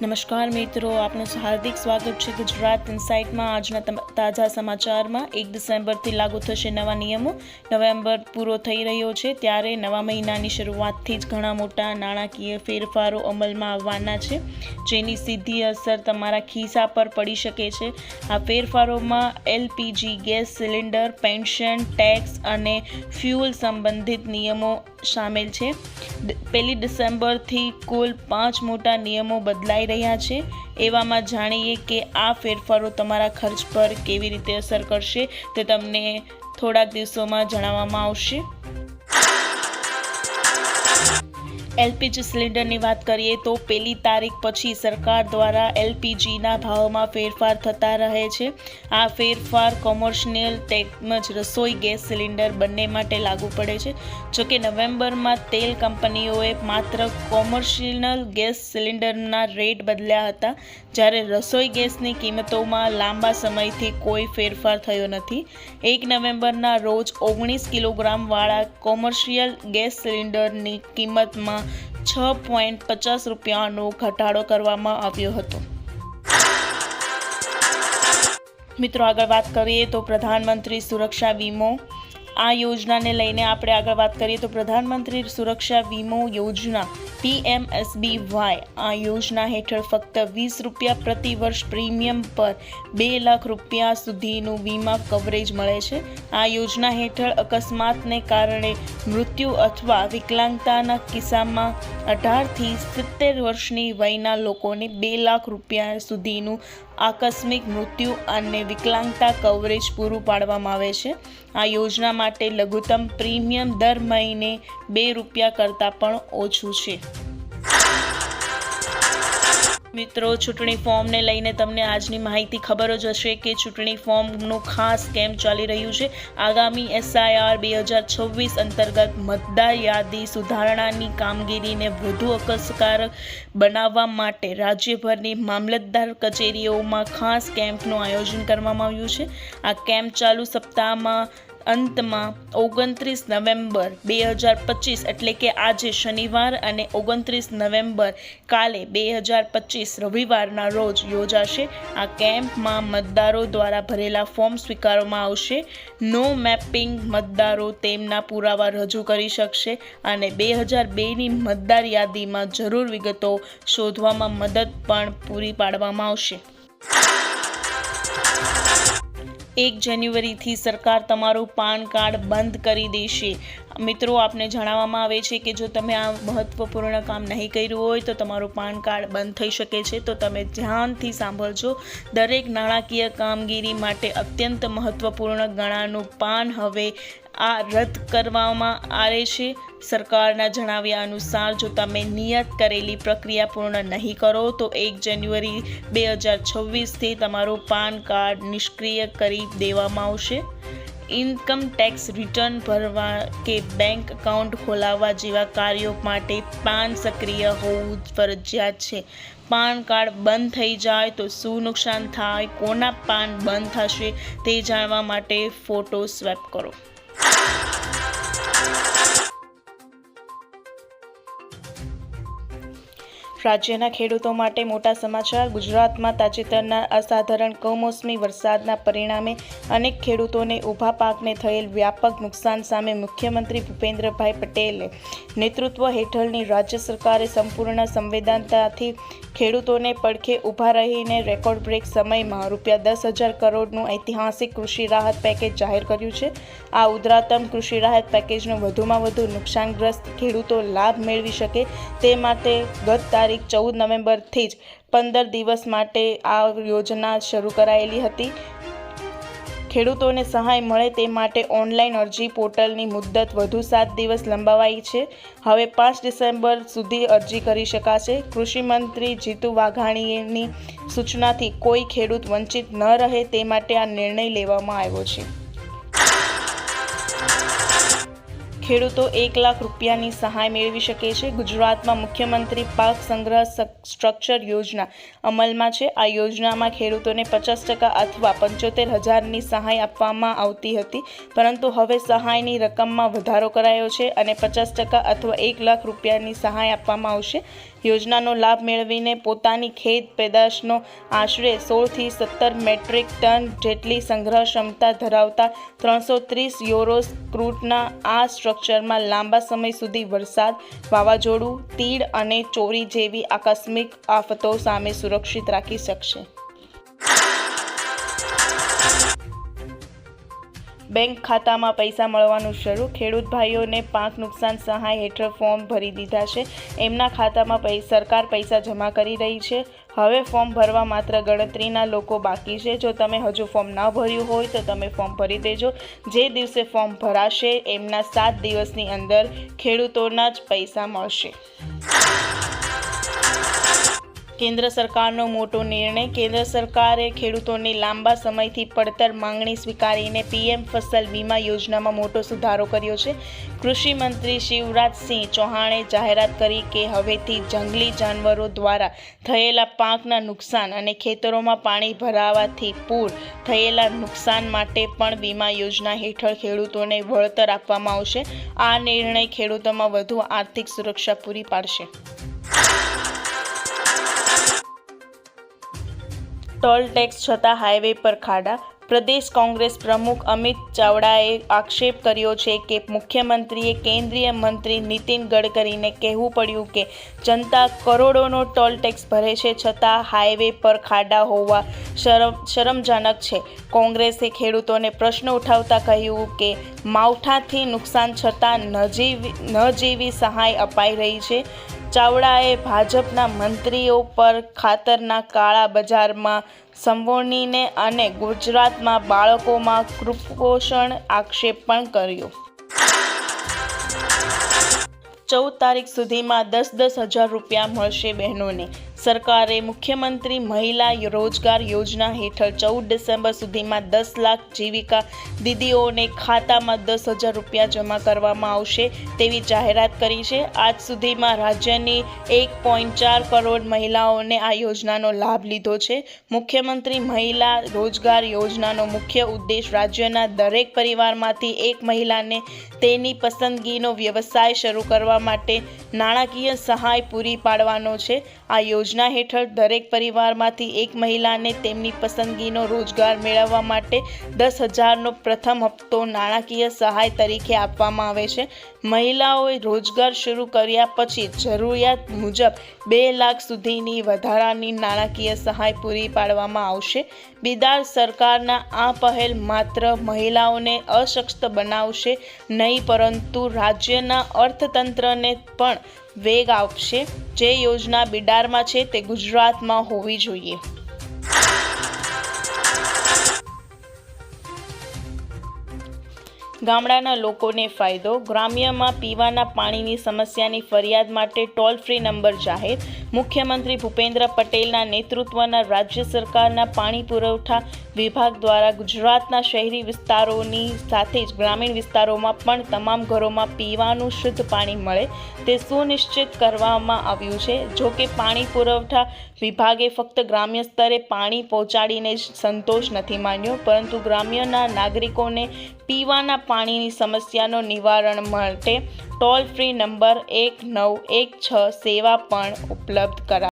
નમસ્કાર મિત્રો, આપનું હાર્દિક સ્વાગત છે ગુજરાત ઇન્સાઇટમાં આજના તાજા સમાચારમાં એક ડિસેમ્બરથી લાગુ થશે નવા નિયમો. નવેમ્બર પૂરો થઈ રહ્યો છે ત્યારે નવા મહિનાની શરૂઆતથી જ ઘણા મોટા નાણાકીય ફેરફારો અમલમાં આવવાના છે, જેની સીધી અસર તમારા ખિસ્સા પર પડી શકે છે. આ ફેરફારોમાં LPG gas cylinder, pension, tax અને ફ્યુઅલ સંબંધિત નિયમો સામેલ છે. પહેલી ડિસેમ્બરથી કુલ પાંચ મોટા નિયમો બદલાઈ રહ્યા છે. એવામાં જાણીએ કે આ ફેરફારો તમારા ખર્ચ પર કેવી રીતે અસર કરશે તે તમને થોડાક દિવસોમાં જણાવવામાં આવશે. એલપીજી સિલિન્ડરની વાત કરીએ તો પહેલી તારીખ પછી સરકાર દ્વારા એલપીજીના ભાવમાં ફેરફાર થતા રહે છે. આ ફેરફાર કોમર્શિયલ તેમજ રસોઈ ગેસ સિલિન્ડર બંને માટે લાગુ પડે છે. જોકે નવેમ્બરમાં તેલ કંપનીઓએ માત્ર કોમર્શિયલ ગેસ સિલિન્ડરના રેટ બદલ્યા હતા. જ્યારે રસોઈ ગેસની કિંમતોમાં લાંબા સમયથી કોઈ ફેરફાર થયો નથી. એક નવેમ્બરના રોજ ઓગણીસ કિલોગ્રામવાળા કોમર્શિયલ ગેસ સિલિન્ડરની કિંમતમાં છ પોઈન્ટ પચાસ રૂપિયાનો ઘટાડો કરવામાં આવ્યો હતો. મિત્રો, આગળ વાત કરીએ તો પ્રધાનમંત્રી સુરક્ષા વીમો. આ યોજનાને લઈને આપણે આગળ વાત કરીએ તો પ્રધાનમંત્રી સુરક્ષા વીમો યોજના પીએમએસબીવાય આ યોજના હેઠળ ફક્ત વીસ રૂપિયા પ્રતિ વર્ષ પ્રીમિયમ પર બે લાખ રૂપિયા સુધીનું વીમા કવરેજ મળે છે. આ યોજના હેઠળ અકસ્માતને કારણે મૃત્યુ અથવા વિકલાંગતાના કિસ્સામાં અઢારથી સિત્તેર વર્ષની વયના લોકોને બે લાખ રૂપિયા સુધીનું આકસ્મિક મૃત્યુ અને વિકલાંગતા કવરેજ પૂરું પાડવામાં આવે છે. આ યોજના માટે લઘુત્તમ પ્રીમિયમ દર મહિને બે રૂપિયા કરતાં પણ ઓછું છે. મિત્રો, ચૂંટણી ફોર્મને લઈને તમને આજની માહિતી ખબર જ હશે કે ચૂંટણી ફોર્મનું ખાસ કેમ્પ ચાલી રહ્યું છે. આગામી એસઆઈઆર બે હજાર છવ્વીસ અંતર્ગત મતદાર યાદી સુધારણાની કામગીરીને વધુ અસરકારક બનાવવા માટે રાજ્યભરની મામલતદાર કચેરીઓમાં ખાસ કેમ્પનું આયોજન કરવામાં આવ્યું છે. આ કેમ્પ ચાલુ સપ્તાહમાં અંતમાં ઓગણત્રીસ નવેમ્બર બે હજાર પચીસ એટલે કે આજે શનિવાર અને ઓગણત્રીસ નવેમ્બર કાલે બે હજાર પચીસ રવિવારના રોજ યોજાશે. આ કેમ્પમાં મતદારો દ્વારા ભરેલા ફોર્મ સ્વીકારવામાં આવશે. નો મેપિંગ મતદારો તેમના પુરાવા રજૂ કરી શકશે અને બે હજાર બેની મતદાર યાદીમાં જરૂર વિગતો શોધવામાં મદદ પણ પૂરી પાડવામાં આવશે. એક જાન્યુઆરીથી સરકાર તમારું પાન કાર્ડ બંધ કરી દેશે. મિત્રો, આપને જણાવવામાં આવે છે કે જો તમે આ મહત્વપૂર્ણ કામ નહીં કર્યું હોય તો તમારું પાન કાર્ડ બંધ થઈ શકે છે. તો તમે ધ્યાનથી સાંભળજો. દરેક નાણાકીય કામગીરી માટે અત્યંત મહત્વપૂર્ણ ગણાનું પાન હવે આ રદ કરવામાં આવે છે. સરકારના જણાવ્યા અનુસાર, જો તમે નિયત કરેલી પ્રક્રિયા પૂર્ણ નહીં કરો, તો એક જાન્યુઆરી બે હજાર છવ્વીસથી તમારું પાન કાર્ડ નિષ્ક્રિય કરી દેવામાં આવશે. ઇન્કમ ટેક્સ રિટર્ન ભરવા કે બેંક એકાઉન્ટ ખોલાવવા જેવા કાર્યો માટે પાન સક્રિય હોવું ફરજિયાત છે. પાન કાર્ડ બંધ થઈ જાય તો શું નુકસાન થાય, કોના પાન બંધ થશે તે જાણવા માટે ફોટો સ્વેપ કરો. રાજ્યના ખેડૂતો માટે મોટા સમાચાર. ગુજરાતમાં તાજેતરના અસાધારણ કમોસમી વરસાદના પરિણામે અનેક ખેડૂતોને ઊભા પાકને થયેલ વ્યાપક નુકસાન સામે મુખ્યમંત્રી ભૂપેન્દ્રભાઈ પટેલે નેતૃત્વ હેઠળની રાજ્ય સરકારે સંપૂર્ણ સંવેદનતાથી ખેડૂતોને પડખે ઊભા રહીને રેકોર્ડ બ્રેક સમયમાં રૂપિયા દસ હજાર કરોડનું ઐતિહાસિક કૃષિ રાહત પેકેજ જાહેર કર્યું છે. આ ઉદ્રાતમ કૃષિ રાહત પેકેજનો વધુમાં વધુ નુકસાનગ્રસ્ત ખેડૂતો લાભ મેળવી શકે તે માટે ગત તારીખ ચૌદ નવેમ્બરથી જ પંદર દિવસ માટે આ યોજના શરૂ કરાયેલી હતી. ખેડૂતોને સહાય મળે તે માટે ઓનલાઈન અરજી પોર્ટલની મુદ્દત વધુ સાત દિવસ લંબાવાઈ છે. હવે પાંચ ડિસેમ્બર સુધી અરજી કરી શકાશે. કૃષિ મંત્રી જીતુ વાઘાણીની સૂચનાથી કોઈ ખેડૂત વંચિત ન રહે તે માટે આ નિર્ણય લેવામાં આવ્યો છે. ખેડૂતો એક લાખ રૂપિયાની સહાય મેળવી શકે છે. ગુજરાતમાં મુખ્યમંત્રી પાક સંગ્રહ સ્ટ્રક્ચર યોજના અમલમાં છે. આ યોજનામાં ખેડૂતોને પચાસ ટકા અથવા પંચોતેર હજારની સહાય આપવામાં આવતી હતી, પરંતુ હવે સહાયની રકમમાં વધારો કરાયો છે અને પચાસ ટકા અથવા એક લાખ રૂપિયાની સહાય આપવામાં આવશે. યોજનાનો લાભ મેળવીને પોતાની ખેત પેદાશનો આશરે સોળથી સત્તર મેટ્રિક ટન જેટલી સંગ્રહ ક્ષમતા ધરાવતા ત્રણસો ત્રીસ યુરોસ ક્રૂટના આ સ્ટ્રક્ચરમાં લાંબા સમય સુધી વરસાદ, વાવાઝોડું, તીડ અને ચોરી જેવી આકસ્મિક આફતો સામે સુરક્ષિત રાખી શકશે. બેંક ખાતામાં પૈસા મળવાનું શરૂ. ખેડૂત ભાઈઓને પાક નુકસાન સહાય હેઠળ ફોર્મ ભરી દીધા છે. એમના ખાતામાં સરકાર પૈસા જમા કરી રહી છે. હવે ફોર્મ ભરવા માત્ર ગણતરીના લોકો બાકી છે. જો તમે હજુ ફોર્મ ન ભર્યું હોય તો તમે ફોર્મ ભરી દેજો. જે દિવસે ફોર્મ ભરાશે, એમના સાત દિવસની અંદર ખેડૂતોના જ પૈસા મળશે. કેન્દ્ર સરકારનો મોટો નિર્ણય. કેન્દ્ર સરકારે ખેડૂતોની લાંબા સમયથી પડતર માંગણી સ્વીકારીને પીએમ ફસલ વીમા યોજનામાં મોટો સુધારો કર્યો છે. કૃષિ મંત્રી શિવરાજસિંહ ચૌહાણે જાહેરાત કરી કે હવેથી જંગલી જાનવરો દ્વારા થયેલા પાકના નુકસાન અને ખેતરોમાં પાણી ભરાવાથી પૂર થયેલા નુકસાન માટે પણ વીમા યોજના હેઠળ ખેડૂતોને વળતર આપવામાં આવશે. આ નિર્ણય ખેડૂતોમાં વધુ આર્થિક સુરક્ષા પૂરી પાડશે. ટોલ ટેક્સ છતાં હાઈવે પર ખાડા. પ્રદેશ કોંગ્રેસ પ્રમુખ અમિત ચાવડાએ આક્ષેપ કર્યો છે કે મુખ્યમંત્રીએ કેન્દ્રીય મંત્રી નીતિન ગડકરીને કહેવું પડ્યું કે જનતા કરોડોનો ટોલ ટેક્સ ભરે છે છતાં હાઈવે પર ખાડા હોવા શરમ, શરમજનક છે. કોંગ્રેસે ખેડૂતોને પ્રશ્ન ઉઠાવતા કહ્યું કે માવઠાથી નુકસાન છતાં નજીવી જેવી સહાય અપાઈ રહી છે. ચાવડાએ ભાજપના મંત્રીઓ પર ખાતરના કાળા બજારમાં સંવોણીને અને ગુજરાતમાં બાળકોમાં કૃપોષણ આક્ષેપ પણ કર્યો. ચૌદ તારીખ સુધીમાં દસ દસ હજાર રૂપિયા મળશે બહેનોને. સરકારે મુખ્યમંત્રી મહિલા રોજગાર યોજના હેઠળ ચૌદ ડિસેમ્બર સુધીમાં દસ લાખ જીવિકા દીદીઓને ખાતામાં દસ હજાર રૂપિયા જમા કરવામાં આવશે તેવી જાહેરાત કરી છે. આજ સુધીમાં રાજ્યની એક પોઈન્ટ ચાર કરોડ મહિલાઓને આ યોજનાનો લાભ લીધો છે. મુખ્યમંત્રી મહિલા રોજગાર યોજનાનો મુખ્ય ઉદ્દેશ રાજ્યના દરેક પરિવારમાંથી એક મહિલાને તેની પસંદગીનો વ્યવસાય શરૂ કરવા માટે નાણાકીય સહાય પૂરી પાડવાનો છે. આ યોજના હેઠળ દરેક પરિવારમાંથી એક મહિલાને તેમની પસંદગીનો રોજગાર મેળવવા માટે દસ હજારનો પ્રથમ હપ્તો નાણાકીય સહાય તરીકે આપવામાં આવે છે. મહિલાઓએ રોજગાર શરૂ કર્યા પછી જરૂરિયાત મુજબ બે લાખ સુધીની વધારાની નાણાકીય સહાય પૂરી પાડવામાં આવશે. બિદાર સરકારના આ પહેલ માત્ર મહિલાઓને અશક્ત બનાવશે નહીં, પરંતુ રાજ્યના અર્થતંત્રને પણ વેગ આપશે. જે યોજના બિડારમાં છે તે ગુજરાતમાં હોવી જોઈએ. ગામડાના લોકોને ફાયદો. ગ્રામ્યમાં પીવાના પાણીની સમસ્યાની ફરિયાદ માટે ટોલ ફ્રી નંબર જાહેર. મુખ્યમંત્રી ભૂપેન્દ્ર પટેલના નેતૃત્વના રાજ્ય સરકારના પાણી પુરવઠા વિભાગ દ્વારા ગુજરાતના શહેરી વિસ્તારોની સાથે જ ગ્રામીણ વિસ્તારોમાં પણ તમામ ઘરોમાં પીવાનું શુદ્ધ પાણી મળે તે સુનિશ્ચિત કરવામાં આવ્યું છે. જો કે પાણી પુરવઠા વિભાગે ફક્ત ગ્રામ્ય સ્તરે પાણી પહોંચાડીને જ સંતોષ નથી માન્યો, પરંતુ ગ્રામ્યના નાગરિકોને પીવાના પાણીની સમસ્યાનો નિવારણ માટે ટોલ ફ્રી નંબર એક નવ એક છ સેવા પણ ઉપલબ્ધ કરા